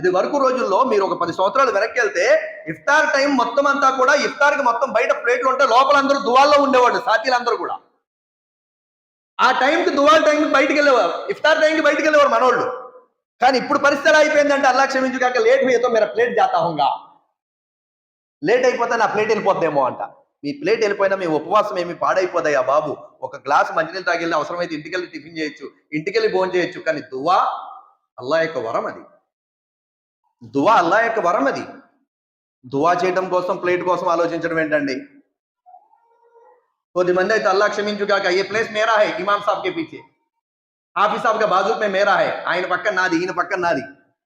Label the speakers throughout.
Speaker 1: ఇది వరకు రోజుల్లో మీరు ఒక పది సంవత్సరాలు వెనక్కి వెళ్తే ఇఫ్తార్ టైం మొత్తం అంతా కూడా ఇఫ్తార్కి మొత్తం బయట ప్లేట్లు ఉంటే లోపల అందరూ దువాల్లో ఉండేవాళ్ళు సాతీలందరూ కూడా. ఆ టైంకి దువాల్ టైంకి బయటికి వెళ్ళేవారు ఇఫ్తార్ టైంకి బయటికి వెళ్ళేవారు మనోళ్ళు. కానీ ఇప్పుడు పరిస్థితి ఎలా అయిపోయిందంటే అల్లా క్షమించు కాక లేట్ మీతో మీరు ప్లేట్ జాతా హోంగా. లేట్ అయిపోతే నా ప్లేట్ వెళ్ళిపోద్దేమో అంట. మీ ప్లేట్ వెళ్ళిపోయినా మీ ఉపవాసం ఏమి పాడైపోదయ్యా బాబు. ఒక గ్లాస్ మంచినీళ్ళు తాగిల్లి అవసరమైతే ఇంటికెళ్ళి టిఫిన్ చేయొచ్చు ఇంటికెళ్ళి భోజనం చేయొచ్చు. కానీ దువా అల్లా యొక్క వరం అది. దువా అల్లా యొక్క వరం అది. దువా చేయడం కోసం ప్లేట్ కోసం ఆలోచించడం ఏంటండి? కొద్ది మంది అయితే అల్లా క్షమించు కాక ఏ ప్లేస్ మేరా హై? ఇమాం సాబ్ కే పీछे ఆఫీస్ సాబ్ కా బాజు మే మేరా హై? ఆయన పక్కన నాది ఈయన పక్కన నాది.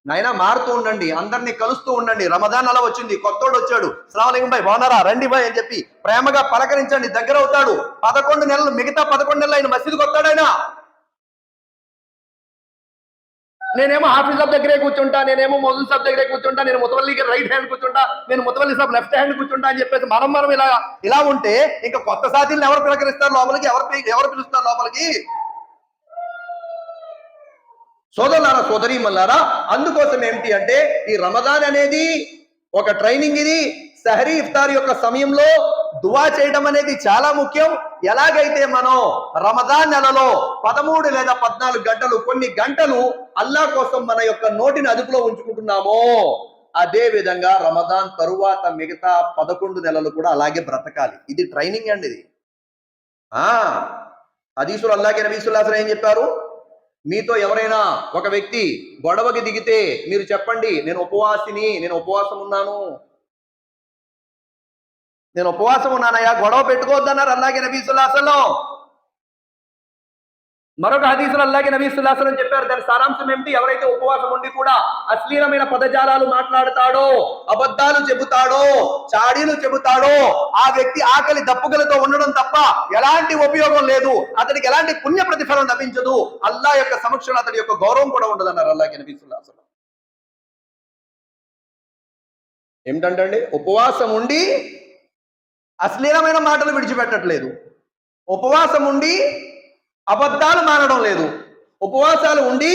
Speaker 1: నాయన మారుతూ ఉండండి అందరినీ కలుస్తూ ఉండండి. రమదాన్ అలా వచ్చింది కొత్తోడు వచ్చాడు. శ్రావలింగం భాయ్ బాగున్నారా? రండి భాయ్ అని చెప్పి ప్రేమగా పలకరించండి దగ్గర అవుతాడు. పదకొండు నెలలు మిగతా పదకొండు నెలలు ఆయన మసీదుకి వస్తాడు ఆయన. నేనేమో హాఫీజ్ సాబ్ దగ్గరే కూర్చుంటా నేనేమో మోజుల్ సాబ్ దగ్గరే కూర్చుంటా నేను ముతవల్లికి రైట్ హ్యాండ్ కూర్చుంటా నేను ముతవల్లి సాబ్ లెఫ్ట్ హ్యాండ్ కూర్చుంటా అని చెప్పేసి మనం మనం ఇలా ఇలా ఉంటే ఇంకా కొత్త సాథీలను ఎవరు పిలకరిస్తారు లోపలికి? ఎవరు ఎవరు పిలుస్తారు లోపలికి? సోదరులారా సోదరి మల్లారా అందుకోసం ఏమిటి అంటే ఈ రమదాన్ అనేది ఒక ట్రైనింగ్ ఇది. సహరీ ఇఫ్తార్ యొక్క సమయంలో దువా చేయడం అనేది చాలా ముఖ్యం. ఎలాగైతే మనం రమదాన్ నెలలో పదమూడు లేదా పద్నాలుగు గంటలు కొన్ని గంటలు అల్లా కోసం మన యొక్క నోటిని అదుపులో ఉంచుకుంటున్నామో అదే విధంగా రమదాన్ తరువాత మిగతా పదకొండు నెలలు కూడా అలాగే బ్రతకాలి. ఇది ట్రైనింగ్ అండి ఇది. ఆ అల్లాగే నబీసుల్లాసలు ఏం చెప్పారు? మీతో ఎవరైనా ఒక వ్యక్తి గొడవకి దిగితే మీరు చెప్పండి నేను ఉపవాసిని నేను ఉపవాసం ఉన్నాను. నేను ఉపవాసం ఉన్నానయ్యా గొడవ పెట్టుకోవద్దన్నారు అల్లాగే నబీసుల్లాసలో మరొక హదీసులు అల్లాగే నబీసుల్లాసలం చెప్పారు దాని సారాంశం ఏమిటి? ఎవరైతే ఉపవాసం ఉండి కూడా అశ్లీలమైన పదజాలాలు మాట్లాడతాడో అబద్ధాలు చెబుతాడో చాడీలు చెబుతాడో ఆ వ్యక్తి ఆకలి దప్పుగలతో ఉండడం తప్ప ఎలాంటి ఉపయోగం లేదు. అతనికి ఎలాంటి పుణ్య ప్రతిఫలం లభించదు. అల్లా యొక్క సమక్షంలో అతని యొక్క గౌరవం కూడా ఉండదు అన్నారు అల్లాగే నబీసుల్లాసలం ఏమిటంటే ఉపవాసం ఉండి అశ్లీలమైన మాటలు విడిచిపెట్టట్లేదు. ఉపవాసం ఉండి అబద్ధాలు మానడం లేదు. ఉపవాసాలు ఉండి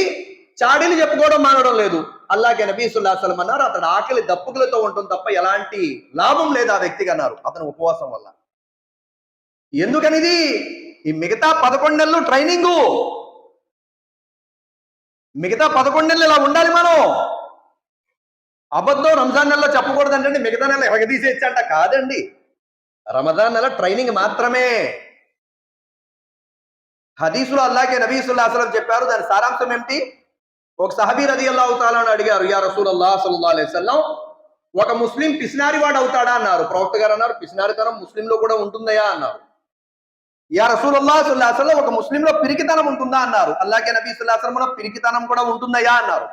Speaker 1: చాడీలు చెప్పుకోవడం మానడం లేదు. అల్లాకే నబీసుల్లాసలం అన్నారు అతను ఆకలి దప్పుకులతో ఉంటుంది తప్ప ఎలాంటి లాభం లేదు ఆ వ్యక్తికి అన్నారు అతను ఉపవాసం వల్ల. ఎందుకనిది? ఈ మిగతా పదకొండు నెలలు ట్రైనింగు. మిగతా పదకొండు నెలలు ఇలా ఉండాలి మనం? అబద్ధం రంజాన్ నెలలో చెప్పకూడదంటే మిగతా నెల ఎగదీసేచ్చంట కాదండి. రమదాన్ నెల ట్రైనింగ్ మాత్రమే. హదీసులో అల్లాకే నబీసుల్లా అసలం చెప్పారు దాని సారాంశం ఏమిటి? ఒక సహబీ రది అల్లా అవుతాలని అడిగారు యా రసూల్ అల్లా సల్లా అలైవల్లం ఒక ముస్లిం పిసినారి వాడు అవుతాడా? అన్నారు. ప్రవక్త గారు అన్నారు పిసినారితనం ముస్లింలో కూడా ఉంటుందయా? అన్నారు. యా రసూల్ అల్లా సల్లా అసలం ఒక ముస్లింలో పిరికితనం ఉంటుందా? అన్నారు. అల్లాకే నబీ సుల్లా అసలంలో పిరికితనం కూడా ఉంటుందయా? అన్నారు.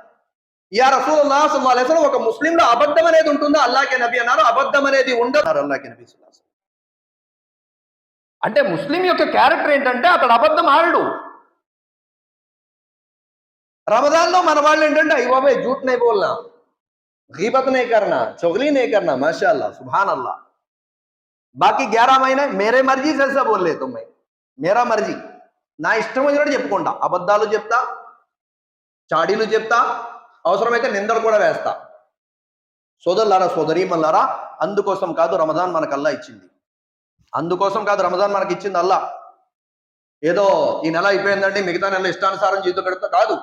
Speaker 1: యా రసూల్ అల్లా సల్లా ఒక ముస్లింలో అబద్ధం అనేది ఉంటుందా? అల్లాకే నబీ అన్నారు అబద్ధం అనేది ఉండదు. అల్లాకే నబీ సుల్లా అంటే ముస్లిం యొక్క క్యారెక్టర్ ఏంటంటే అతడు అబద్ధం ఆడడు. రమదాన్లో మన వాళ్ళు ఏంటంటే అయ్యి బాబాయ్ జూట్ నై బోల్నా. గీబత్ నే కర్నా చొగలీ నే కర్నా మాషా అల్లా సుభాన్ అల్లా బాకీ గ్యారా మేరే మర్జీ సెల్సా బోల్లే తొమ్మై. మేరా మర్జీ. నా ఇష్టం వచ్చినట్టు చెప్పుకుంటా. అబద్ధాలు చెప్తా చాడీలు చెప్తా అవసరమైతే నిందలు కూడా వేస్తా. సోదరులారా సోదరీమల్లారా అందుకోసం కాదు రమదాన్ మనకల్లా ఇచ్చింది. అందుకోసం కాదు రమజాన్ మనకి ఇచ్చింది అల్లా. ఏదో ఈ నెల అయిపోయిందండి మిగతా నెల ఇష్టానుసారం జీతం గడుపుతా కాదు